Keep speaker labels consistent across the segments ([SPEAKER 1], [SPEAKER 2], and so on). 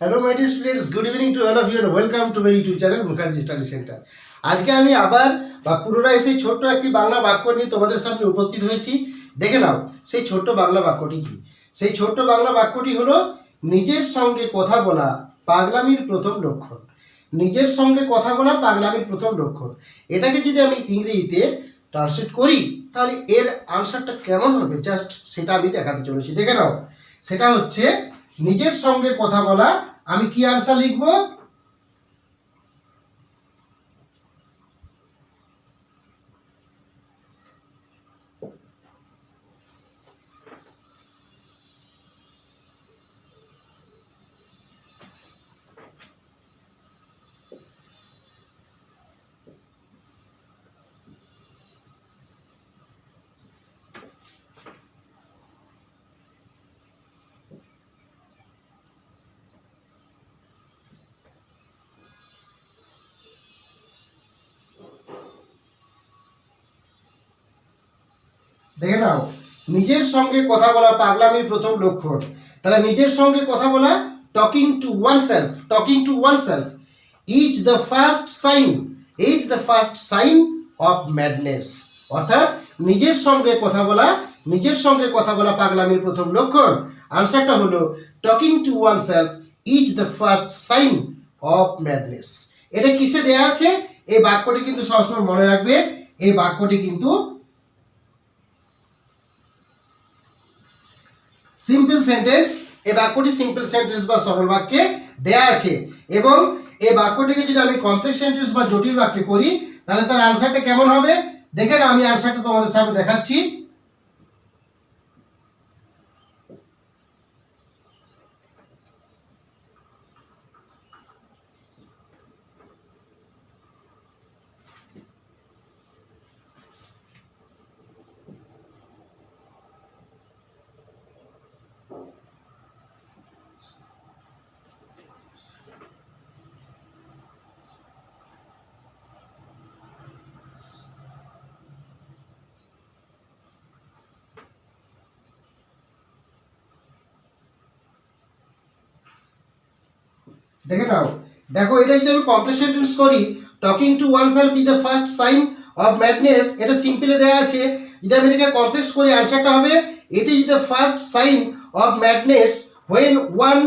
[SPEAKER 1] Hello my dear students good evening to all of you welcome to my YouTube channel Mukherjee study centre আজকে আমি আবার বা পুনরায় সেই ছোট্ট একটি বাংলা বাক্য নিয়ে তোমাদের সামনে উপস্থিত হয়েছি। দেখে নাও, সেই ছোট্ট বাংলা বাক্যটি কি? সেই ছোট্ট বাংলা বাক্যটি হলো, নিজের সঙ্গে কথা বলা পাগলামির প্রথম লক্ষণ। নিজের সঙ্গে কথা বলা পাগলামির প্রথম লক্ষণ। এটাকে যদি আমি ইংরেজিতে ট্রান্সলেট করি, তাহলে এর আনসারটা কেমন হবে? জাস্ট সেটা আমি দেখাতে চলেছি। দেখে নাও, সেটা হচ্ছে নিজের সঙ্গে কথা বলা আমি কি আনসার লিখব? দেখে নাও, নিজের সঙ্গে কথা বলা পাগলামির প্রথম লক্ষণ। তাহলে নিজের সঙ্গে কথা বলা talking to one self talking to one self is the first sign is the first sign of madness অর্থাৎ নিজের সঙ্গে কথা বলা, নিজের সঙ্গে কথা বলা পাগলামির প্রথম লক্ষণ। আনসারটা হলো talking to one self is the first sign of madness এটা কিসে দেয়া আছে? এই বাক্যটি কিন্তু সবসময় মনে রাখবে, এই বাক্যটি কিন্তু সিম্পল সেন্টেন্স এই বাক্যটি সিম্পল সেন্টেন্স বা সরল বাক্যে দেয়া আছে। এবং এই বাক্যটিকে যদি আমি কমপ্লেক্স সেন্টেন্স বা জটিল বাক্যে করি, তাহলে তার আনসারটা কেমন হবে? দেখে আমি আনসারটা তোমাদের সামনে দেখাচ্ছি। দেখে নাও। দেখো, এটা যদি আমি কমপ্লেক্স সেন্টেন্স করি talking to one self is the first sign of madness এটা সিম্পলে দেওয়া আছে। যদি আমি এটাকে কমপ্লেক্স করি আনসারটা হবে এটি is the first sign of madness when one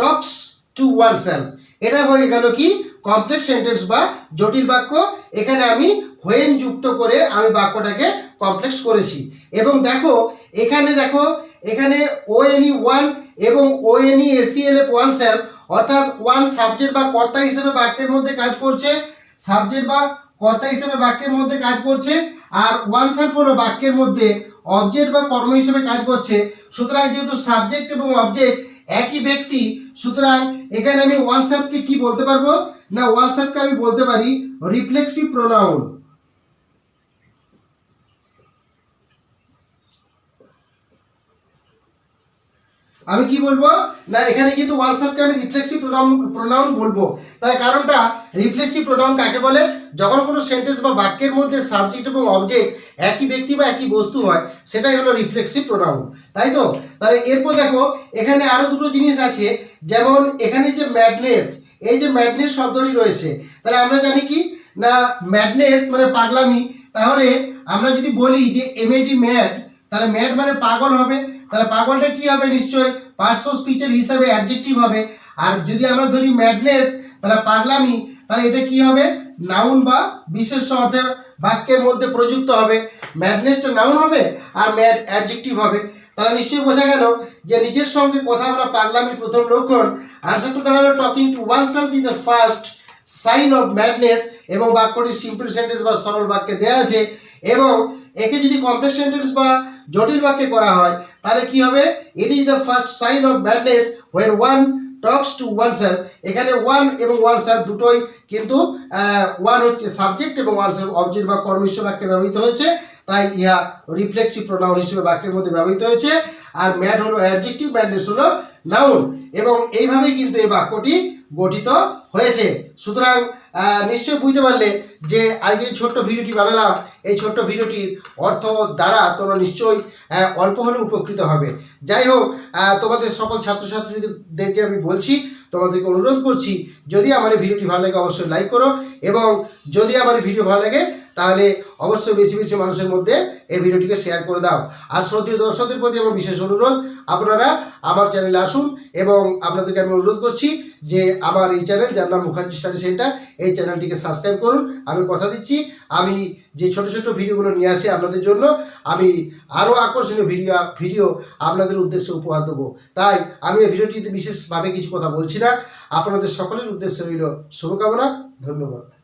[SPEAKER 1] talks to one self এটা হয়ে গেল কি? কমপ্লেক্স সেন্টেন্স বা জটিল বাক্য। এখানে আমি হোয়েন যুক্ত করে আমি বাক্যটাকে কমপ্লেক্স করেছি। এবং দেখো, এখানে দেখো, এখানে ওএনই ওয়ান এবং O N E S E L F one self অর্থাৎ ওয়ান সাবজেক্ট বা কর্তা হিসেবে বাক্যের মধ্যে কাজ করছে সাবজেক্ট বা কর্তা হিসেবে বাক্যের মধ্যে কাজ করছে, আর ওয়ান সেলফ হলো বাক্যের মধ্যে অবজেক্ট বা কর্ম হিসেবে কাজ করছে। সুতরাং যেহেতু সাবজেক্ট এবং অবজেক্ট একই ব্যক্তি, সুতরাং এখানে আমি ওয়ান সেলফকে কি বলতে পারব? না ওয়ান সেলফকে আমি বলতে পারি রিফ্লেক্সিভ প্রোনাউন আমি কি বলব? না, এখানে কিন্তু ওয়ানসারকে আমি রিফ্লেক্সিভ প্রোনাউন প্রোনাউন বলব। তার কারণটা রিফ্লেক্সিভ প্রোনাউন কাকে বলে? যখন কোনো সেন্টেন্স বা বাক্যের মধ্যে সাবজেক্ট এবং অবজেক্ট একই ব্যক্তি বা একই বস্তু হয়, সেটাই হলো রিফ্লেক্সিভ প্রোনাউন তাই তো? তাহলে এরপর দেখো, এখানে আরও দুটো জিনিস আছে। যেমন, এখানে যে ম্যাডনেস এই যে ম্যাডনেস শব্দটি রয়েছে, তাহলে আমরা জানি কি? না ম্যাডনেস মানে পাগলামি। তাহলে আমরা যদি বলি যে এমএডি ম্যাড তাহলে ম্যাড মানে পাগল হবে। তাহলে পাগলটা কি হবে নিশ্চয়? পার্শ্ব স্পিচের হিসাবে অ্যাডজেক্টিভ হবে। আর যদি আমরা ধরি ম্যাডনেস তাহলে পাগলামি, তাহলে এটা কি হবে? নাউন বা বিশেষ অর্থে বাক্যের মধ্যে প্রযুক্ত হবে। ম্যাডনেসটা নাউন হবে আর ম্যাড অ্যাডজেক্টিভ হবে। তাহলে নিশ্চয়ই বোঝা গেল যে নিজের সঙ্গে কথা বলা পাগলামির প্রথম লক্ষণ। আনসারটা দাঁড়াল talking to one self is the first sign of madness এবং বাক্যটি সিম্পল সেন্টেন্স বা সরল বাক্যে দেওয়া আছে। এবং একে যদি কমপ্লেক্স সেন্টেন্স বা জটিল বাক্যে করা হয়, তাহলে কি হবে? It is the first sign of madness when one talks to one self এখানে ওয়ান এবং ওয়ান সেলফ দুটোই কিন্তু ওয়ান হচ্ছে সাবজেক্ট এবং ওয়ান সেলফ অবজেক্ট বা কর্ম হিসেবে বাক্যে ব্যবহৃত হয়েছে। তাই ইহা রিফ্লেক্সিভ প্রোনাউন হিসেবে বাক্যের মধ্যে ব্যবহৃত হয়েছে। আর ম্যাড হলো অ্যাডজেক্টিভ ম্যাডনেস হলো নাউন এবং এইভাবেই কিন্তু এই বাক্যটি গঠিত হয়েছে। সুতরাং নিশ্চয়ই বুঝতে পারলে যে আজকে যে ছোট্ট ভিডিওটি বানালাম, এই ছোট্ট ভিডিওটির অর্থ দ্বারা তোমরা নিশ্চয়ই অল্প হলেও উপকৃত হবে। যাই হোক তোমাদের সকল ছাত্রছাত্রীদেরকে আমি বলছি, তোমাদেরকে অনুরোধ করছি, যদি আমার এই ভিডিওটি ভালো লাগে অবশ্যই লাইক করো এবং যদি আমার ভিডিও ভালো লাগে তাহলে অবশ্যই বেশি বেশি মানুষের মধ্যে এই ভিডিওটিকে শেয়ার করে দাও। আর শ্রদ্ধীয় দর্শকদের প্রতি আমার বিশেষ অনুরোধ, আপনারা আমার চ্যানেলে আসুন এবং আপনাদেরকে আমি অনুরোধ করছি যে আমার এই চ্যানেল যার নাম মুখার্জি স্টাডি সেন্টার এই চ্যানেলটিকে সাবস্ক্রাইব করুন। আমি কথা দিচ্ছি, আমি যে ছোট ছোট ভিডিওগুলো নিয়ে আসি আপনাদের জন্য, আমি আরও আকর্ষণীয় ভিডিও ভিডিও আপনাদের উদ্দেশ্যে উপহার দেবো। তাই আমি এই ভিডিওটিতে বিশেষভাবে কিছু কথা বলছি না। আপনাদের সকলের উদ্দেশ্যে রইল শুভকামনা, ধন্যবাদ।